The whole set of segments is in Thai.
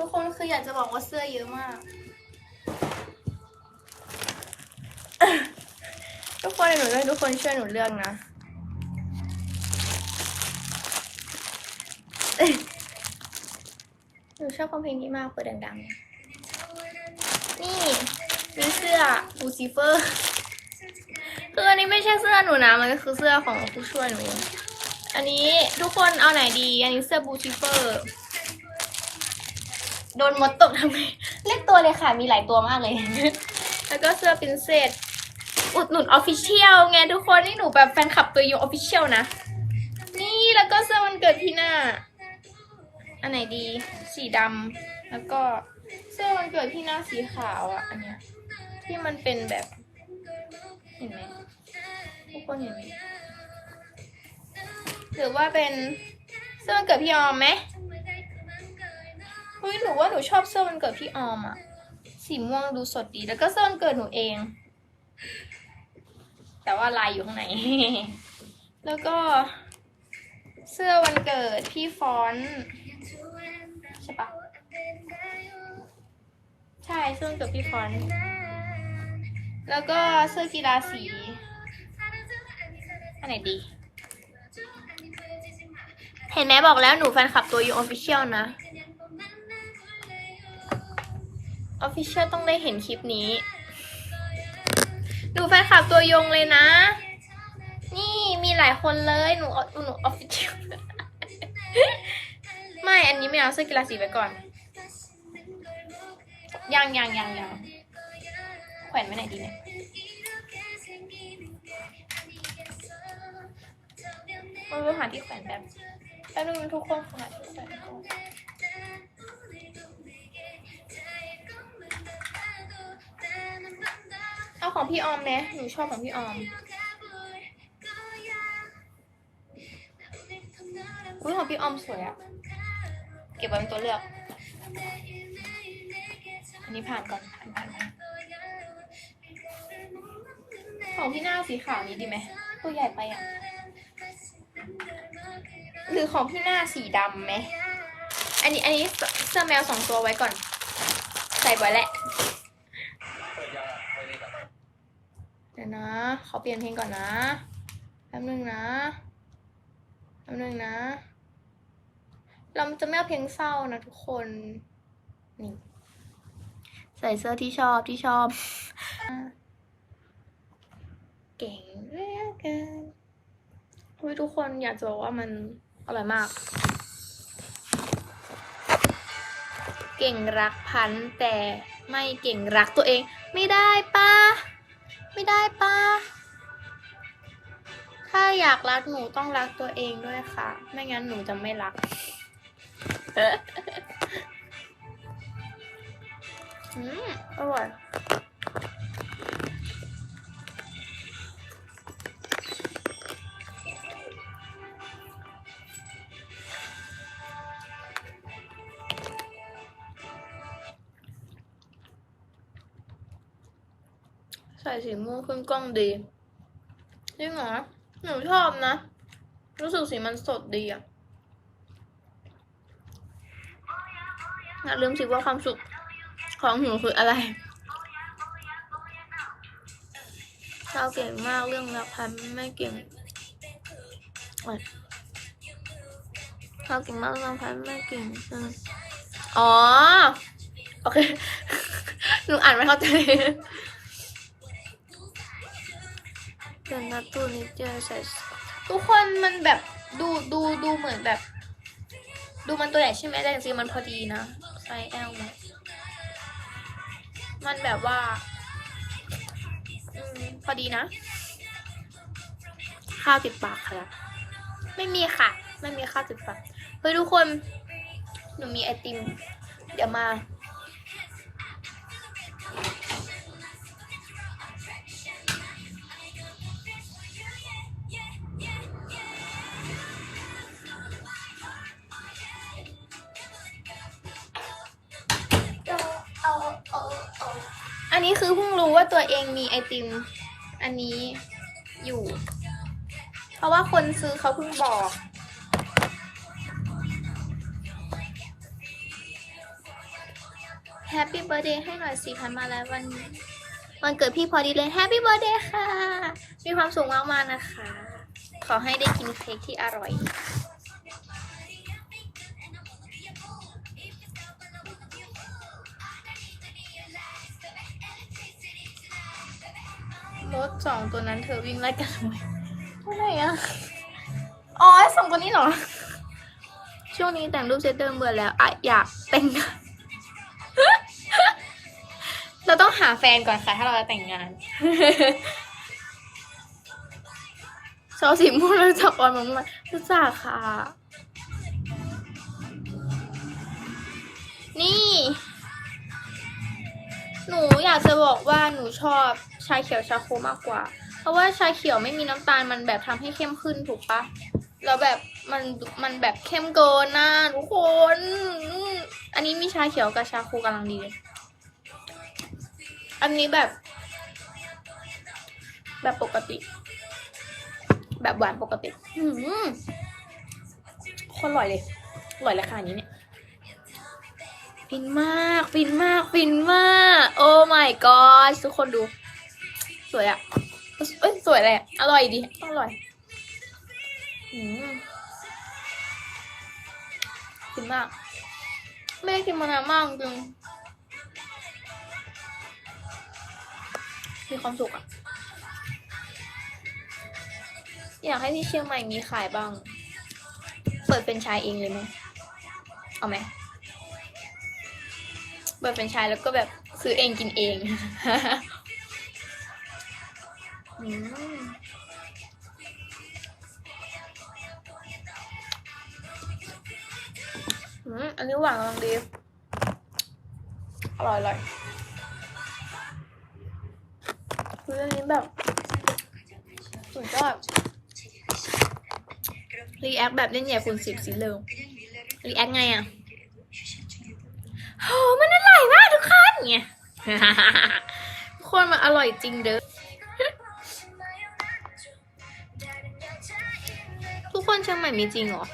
ทุกคนคืออยากจะบอกว่าเสื้อเยอะมาก ทุกคนหนูให้ทุกคนช่วยหนูเลือกนะหนูชอบฟังเพลงนี้มากเปิดดังๆ นี่มีเสื้อลูซิเฟอร์ คืออันนี้ไม่ใช่เสื้อหนูนะ มันก็คือเสื้อของผู้ช่วยหนูองอันนี้ทุกคนเอาไหนดี อันนี้เสื้อบูซิเฟอร์ โดนมดตกทำไมเรียกตัวเลยค่ะ มีหลายตัวมากเลย แล้วก็เสื้อปรินเซสอุดหนุนออฟฟิเชียลไงทุกคนนี่หนูแบบแฟนคลับตัวยงออฟฟิเชียลนะ นี่แล้วก็เสื้อมันเกิดพี่หน้า อันไหนดี สีดำแล้วก็เสื้อมันเกิดพี่หน้าสีขาวอะอันเนี้ยที่มันเป็นแบบ เห็นไหมทุกคนเห็นไหมหรือว่าเป็นเสื้อวันเกิดพี่ออมไหม เฮ้ยหนูว่าหนูชอบเสื้อวันเกิดพี่ออมอะสีม่วงดูสดดีแล้วก็เสื้อวันเกิดหนูเอง แต่ว่าลายอยู่ข้างใน แล้วก็ เสื้อวันเกิดพี่ฟอนใช่ปะใช่เสื้อวันเกิดพี่ฟอนแล้วก็เสื้อกีฬาสีอันไหนดี เห็นไหมบอกแล้วหนูแฟนคลับตัวยูออฟฟิเชียลนะ ออฟฟิเชียลต้องได้เห็นคลิปนี้หนูแฟนคลับตัวยงเลยนะ นี่มีหลายคนเลย หนูหนูออฟฟิเชียลไม่ อันนี้ไม่เอาเสื้อกีฬาสีไว้ก่อน ยังยังยังยังแขวนไว้ไหนดีเนี่ยมันไปหาที่แขวนแบบแป๊บนึงนทุกคนหาที่แขวนก่อน อาของพี่ออมนี่ยหนูชอบของพี่ออมอุ้ยของพี่ออมสวยอะเก็บไว้เป็นตัวเลือก อันนี้ผ่านก่อนผ่านผ่านผ่านของพี่หน้าสีขาวนี้ดีไหมตัวใหญ่ไปอะหรือของพี่หน้าสีดำไหมอันนี้อันนี้เสื้อแมวสองตัวไว้ก่อน ใส่ไว้แหละ เดี๋ยวนะ ขอเปลี่ยนเพลงก่อนนะแป๊บนึงนะแป๊บนึงนะ เราจะไม่เอาเพลงเศร้านะทุกคน นี่ ใส่เสื้อที่ชอบที่ชอบ เก่งเหลือเกินเฮ้ยทุกคนอยากจะบอกว่ามันอร่อยมาก เก่งรักพันแต่ไม่เก่งรักตัวเอง ไม่ได้ป้า ไม่ได้ป้าถ้าอยากรักหนูต้องรักตัวเองด้วยค่ะ ไม่งั้นหนูจะไม่รักอืมอร่อย ส่สีม่วงขึ้นกล้องดีจริงเหรอหนูชอบนะ รู้สึกสีมันสดดีอะอย่าลืมสิว่าความสุขของหนูคืออะไรเราเก่งมากเรื่องรักพันไม่เก่งเราเก่งมากเรื่องพันไม่เก่งอ๋อ โอเค หนูอ่านไม่เข้าใจ เป็นนัดตู้นี้เจอใส่ทุกคนมันแบบดูดูดูเหมือนแบบ ดูมันตัวใหญ่ใช่ไหมแต่จริงๆมันพอดีนะไซส์ L มันมันแบบว่าอพอดีนะ ข้าวติดปากค่ะ ไม่มีค่ะ ไม่มีข้าวติดปากเฮ้ยทุกคน หนูมีไอติม เดี๋ยวมา นนี้คือเพิ่งรู้ว่าตัวเองมีไอติม อันนี้อยู่ เพราะว่าคนซื้อเขาเพิ่งบอกแฮปปี้เบ t ร์เดย์ให้หน่อยสิพันมาแล้ววันวันเกิดพี่พอดีเลยแฮปปี้เบ t ร์เดย์ค่ะ มีความสุขมากๆนะคะ ขอให้ได้กินเค้กที่อร่อย สองตัวนั้นเธอวิ่งไล่กันทำไมเท่าไหร่อะอ๋อไอ้สองตัวนี้เหรอ ช่วงนี้แต่งรูปเซตเดิมเบื่อแล้วอะอยากแต่งงานเราต้องหาแฟนก่อนค่ะ ถ้าเราจะแต่งงานซอสีม่วงรู้จักออนมั้งไหมรู้จักค่ะ นี่ หนูอยากจะบอกว่าหนูชอบ ชาเขียวชาโคมากกว่า เพราะว่าชาเขียวไม่มีน้ำตาลมันแบบทำให้เข้มขึ้นถูกปะแล้วแบบมันมันแบบเข้มเกินนะทุกคน อันนี้มีชาเขียวกับชาโคกำลังดีเลยอันนี้แบบ แบบปกติ แบบหวานปกติอืมคนอร่อยเลยอร่อยราคานี้เนี่ยฟินมาก ฟินมาก ฟินมาก โอ้ my god ทุกคนดู สวยอะเอ้ยสวยเลยอร่อยดีอร่อยอืมฟินมาก ไม่ได้กินมานานมากจริงมีความสุขอะอยากให้ที่เชียงใหม่มีขายบ้าง เปิดเป็นชายเองเลยไหมเอาไหมเปิดเป็นชายแล้วก็แบบซื้อเองกินเอง อืมอืมอันนี้หวานกำลังดี อร่อยอร่อยคืออันนี้แบบสุดยอดรีแอคแบบเล่นใหญ่คูณสิบสิเร็วรีแอคไงอะโหมันอร่อยมากทุกคนไงทุกคนมันอร่อยจริงเด้อ เชียงใหม่มีจริงเหรอ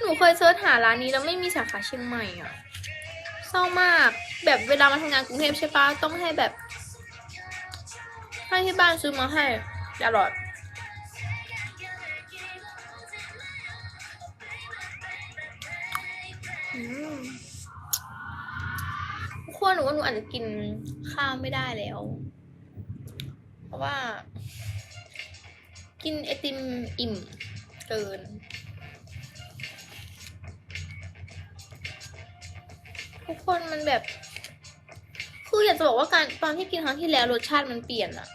หนูเคยเซิร์ชหาร้านนี้แล้วไม่มีสาขาเชียงใหม่อะเศร้ามาก แบบเวลามาทำงานกรุงเทพใช่ปะต้องให้แบบ ให้ที่บ้านซื้อมาให้ตลอดอืมทุกคนหนูว่าหนูอาจจะกินข้าวไม่ได้แล้ว เพราะว่า กินไอติมอิ่ม เกิน ทุกคนมันแบบ คืออยากจะบอกว่าการตอนที่กินครั้งที่แล้วรสชาติมันเปลี่ยนอะ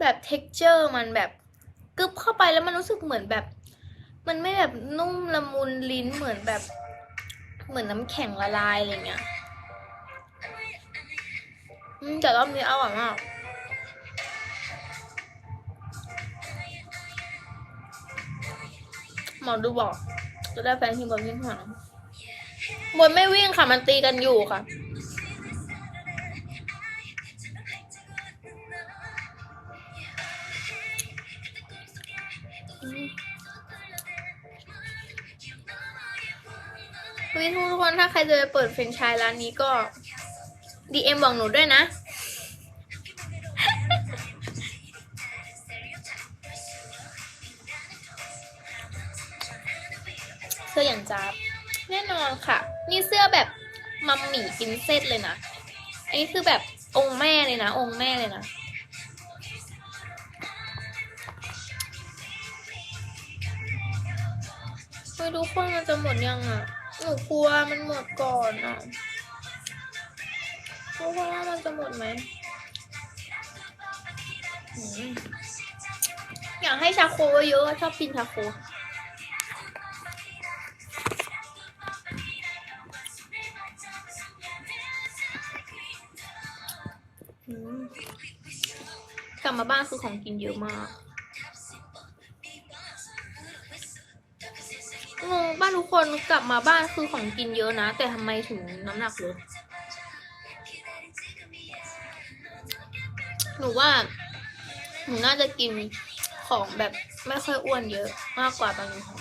แบบ t e x t อร์มันแบบกึบเข้าไปแล้วมันรู้สึกเหมือนแบบ มันไม่แบบนุ่มละมุนลิ้นเหมือนแบบ เหมือนน้ำแข็งละลายอะไรเงี้ย อืมแต่รอบนี้อร่อยมาก มอดูบอก จะได้แฟนที่บนวิ่งผ่านบนไม่วิ่งค่ะ มันตีกันอยู่ค่ะ วิทุกคนถ้าใครจะไปเปิดเฟรนไชส์ร้านนี้ก็ DM บอกหนูด้วยนะ สื้ออย่างจ้าบแน่นอนค่ะ นี่เสื้อแบบมัมหมี่กินเซตเลยนะ อันนี้คือแบบองค์แม่เลยนะ องค์แม่เลยนะเฮ้ยทุกคนมันจะหมดยังอะ หนูกลัวมันหมดก่อนอะทุกคนว่ามันจะหมดไหม อยากให้ชาโคเยอะชอบกินชาโค กลับมาบ้านคือของกินเยอะมาก งงบ้านทุกคนกลับมาบ้านคือของกินเยอะนะ แต่ทำไมถึงน้ำหนักลดหนูว่าหนูน่าจะกินของแบบไม่ค่อยอ้วนเยอะมากกว่าตอนนี้ของ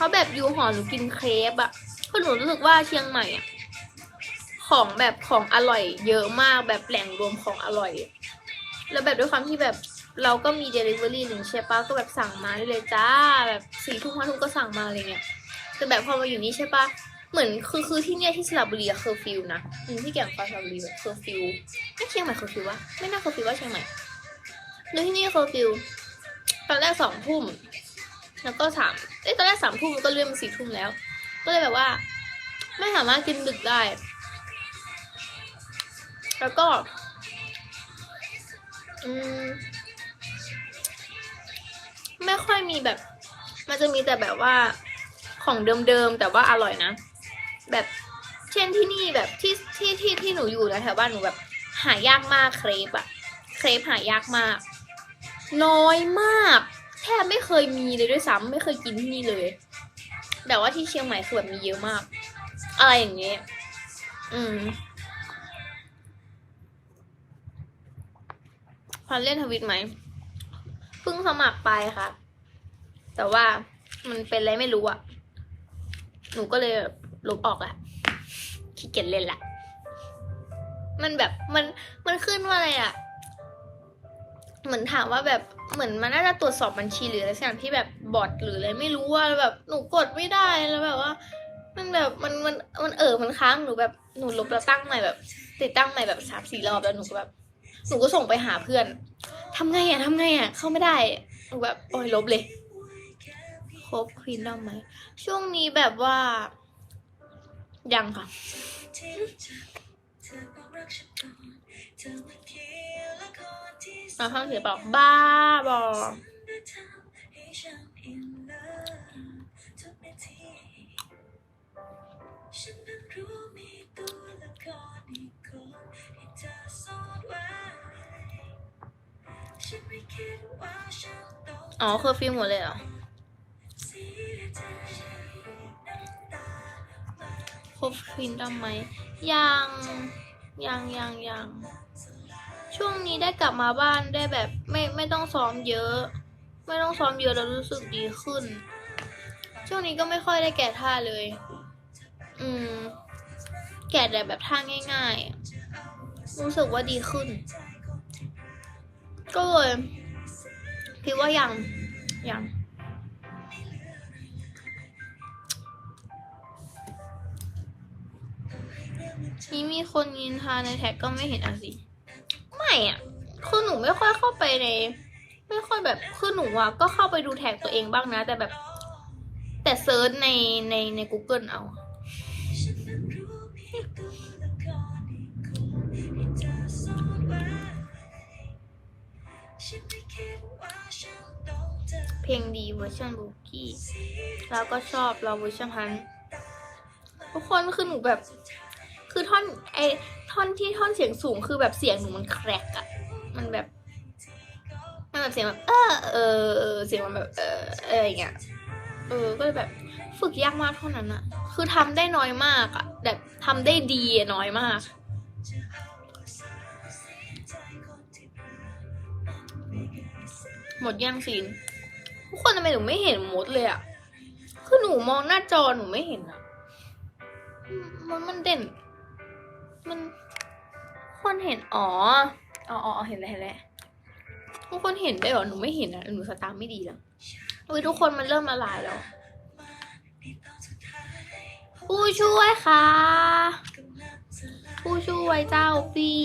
ราะแบบยูหอหนูกินเครปอะคือหนูรู้สึกว่าเชียงใหม่อะ ของแบบของอร่อย เยอะมากแบบแหล่งรวมของอร่อย แล้วแบบด้วยความที่แบบเราก็มี Delivery หนึ่งใช่ปะก็แบบสั่งมาได้เลยจ้าแบบสี่ทุ่มห้าทุ่มก็สั่งมาอะไรเงี้ยแต่แบบพอมาอยู่นี่ใช่ปะเหมือนคือคือที่เนี่ยที่สระบุรีอะเคอร์ฟิวนะอืมที่แก่งฟ้าสระบุรีแบบเคอร์ฟิวไม่เชียงใหม่เคอร์ฟิววะไม่น่าเคอร์ฟิวว่าเชียงใหม่แล้วที่นี่เคอร์ฟิวตอนแรกสองทุ่มแล้วก็สามเอ้ยตอนแรกสามทุ่มก็เลื่อนมาสี่ทุ่มแล้ว ก็เลยแบบว่า ไม่สามารถกินดึกได้ แล้วก็ไม่ค่อยมีแบบ มันจะมีแต่แบบว่าของเดิมๆแต่ว่าอร่อยนะ แบบเช่นที่นี่แบบที่ที่ที่ที่หนูอยู่นะแถวบ้านหนูแบบ หายากมากเครปอะเครปหายากมาก น้อยมากแทบไม่เคยมีเลยด้วยซ้ำไม่เคยกินที่นี่เลย แต่ว่าที่เชียงใหม่คือแบบมีเยอะมาก อะไรอย่างเงี้ยอืม พันเล่นทวิตไหมเพิ่งสมัครไปค่ะ แต่ว่ามันเป็นอะไรไม่รู้อะหนูก็เลยลบออกอะขี้เกียจเล่นละมันแบบมันมันขึ้นว่าอะไรอะเหมือนถามว่าแบบเหมือนมันน่าจะตรวจสอบบัญชีหรืออะไรสักอย่างที่แบบบอทหรืออะไรไม่รู้ว่าแบบหนูกดไม่ได้แล้วแบบว่า มันแบบมันมันมันเออมันค้างหนูแบบหนูลบแล้วตั้งใหม่แบบ ติดตั้งใหม่แบบสามสี่รอบแล้วหนูก็แบบ หนูก็ส่งไปหาเพื่อนทำไงอะทำไงอะ เข้าไม่ได้หนูแบบโอ้ยลบเลยครบควีนดอมไหม ช่วงนี้แบบว่า ยังค่ะมาฟังเสียบอกบ้าบอฉันนั้นรู้มีตัวละคร อ๋อเคอร์ฟิวหมดเลยเหรอครบควินทำไหมยังยังยังยังช่วงนี้ได้กลับมาบ้านได้แบบไม่ไม่ต้องซ้อมเยอะ ไม่ต้องซ้อมเยอะแล้วรู้สึกดีขึ้น ช่วงนี้ก็ไม่ค่อยได้แกะท่าเลย อืม แกะแต่แบบท่าง่าย ๆ รู้สึกว่าดีขึ้น ก็เลย คิดว่ายังยังนี่มีคนยินทาในแท็กก็ไม่เห็นอะสิไม่อะ คือหนูไม่ค่อยเข้าไปใน ไม่ค่อยแบบ คือหนูอะก็เข้าไปดูแท็กตัวเองบ้างนะ แต่แบบ แต่เซิร์ชในในใน Google เอา เพลงดีเวอร์ชันลูกี้แล้วก็ชอบเราเวอร์ชันพันทุกคนคือหนูแบบ คือท่อนไอท่อนที่ท่อนเสียงสูงคือแบบเสียงหนูมันแครกอะมันแบบมันแบบเสียงแบบเออเออเออเสียงมันแบบเออเอออย่างเงี้ยเออก็เลยแบบฝึกยากมากเท่านั้นอะคือทำได้น้อยมากอะแบบทำได้ดีน้อยมาก หมดยังซีน ทุกคนทำไมหนูไม่เห็นมดเลยอะคือหนูมองหน้าจอหนูไม่เห็นอะมันมันเด่น มัน คนเห็นอ๋ออ๋ออ๋อเห็นแล้วเห็นแล้วทุกคนเห็นได้เหรอหนูไม่เห็นอะหนูสตาร์ทไม่ดีแล้วอุ้ยทุกคนมันเริ่มละลายแล้วผู้ช่วยค่ะ ผู้ช่วยเจ้าพี่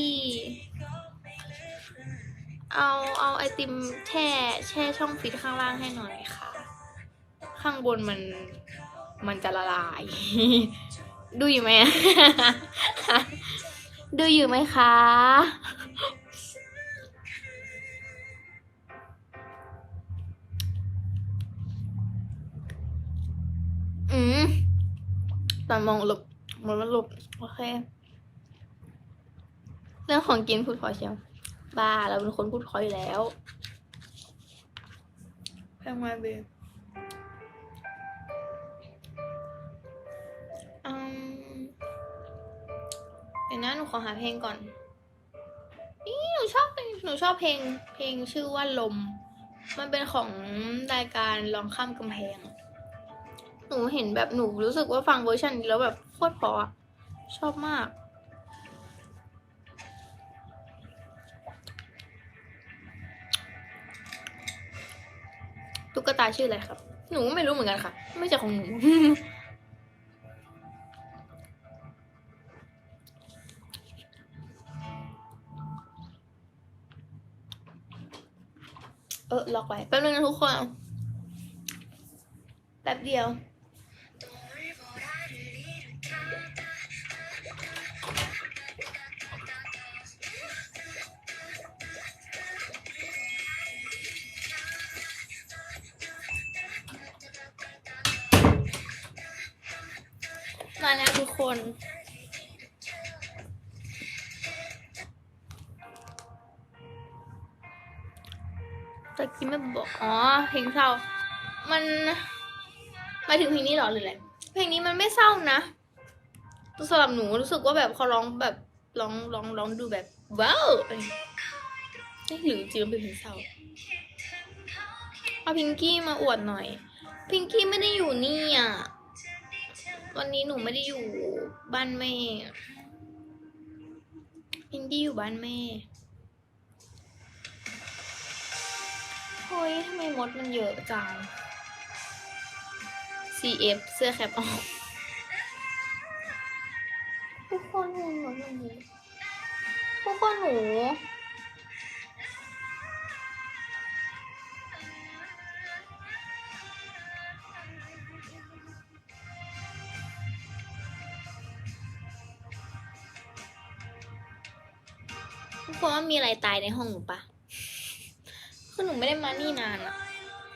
เอาเอาไอติมแช่แช่ช่องฟิตข้างล่างให้หน่อยค่ะ ข้างบนมันมันจะละลาย ดูอยู่ไหม ดูอยู่ไหมคะ อืมตอนมองหลบมันมันหลบโอเค เรื่องของกินพูดพอเชียว บ้าเราเป็นคนพูดคอยอยู่แล้วแพงมาเบอืมเดี๋ยวนะหนูขอหาเพลงก่อนนี่หนูชอบเพลงหนูชอบเพลง เพลงชื่อว่าลม มันเป็นของรายการลองข้ามกำแพง หนูเห็นแบบหนูรู้สึกว่าฟังเวอร์ชันนี้แล้วแบบโคตรเพราะอะชอบมาก ตุ๊กตาชื่ออะไรครับ หนูไม่รู้เหมือนกันค่ะ ไม่ใช่ของหนู เออล็อกไว้แป๊บนึงนะทุกคน แป๊บเดียว คน ตะกี้ไม่บอก อ๋อ เพลงเศร้า มันมาถึงเพลงนี้หรอหรืออะไร เพลงนี้มันไม่เศร้านะสำหรับหนูรู้สึกว่าแบบเขาร้องแบบร้องร้องร้องดูแบบว้าวเอ้หรือจริงเป็นเพลงเศร้าเอาพิงกี้มาอวดหน่อย พิงกี้ไม่ได้อยู่นี่อะ วันนี้หนูไม่ได้อยู่บ้านแม่อะพิงกี้อยู่บ้านแม่เฮ้ยทำไมมดมันเยอะจัง CF เสื้อแคปออกทุกคนหนูหนูหนูทุกคนหนู อะไรตายในห้องหนูปะคือหนูไม่ได้มานี่นานอะ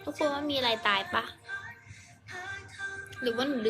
ทุกคนว่ามีอะไรตายปะหรือว่าหนูดึง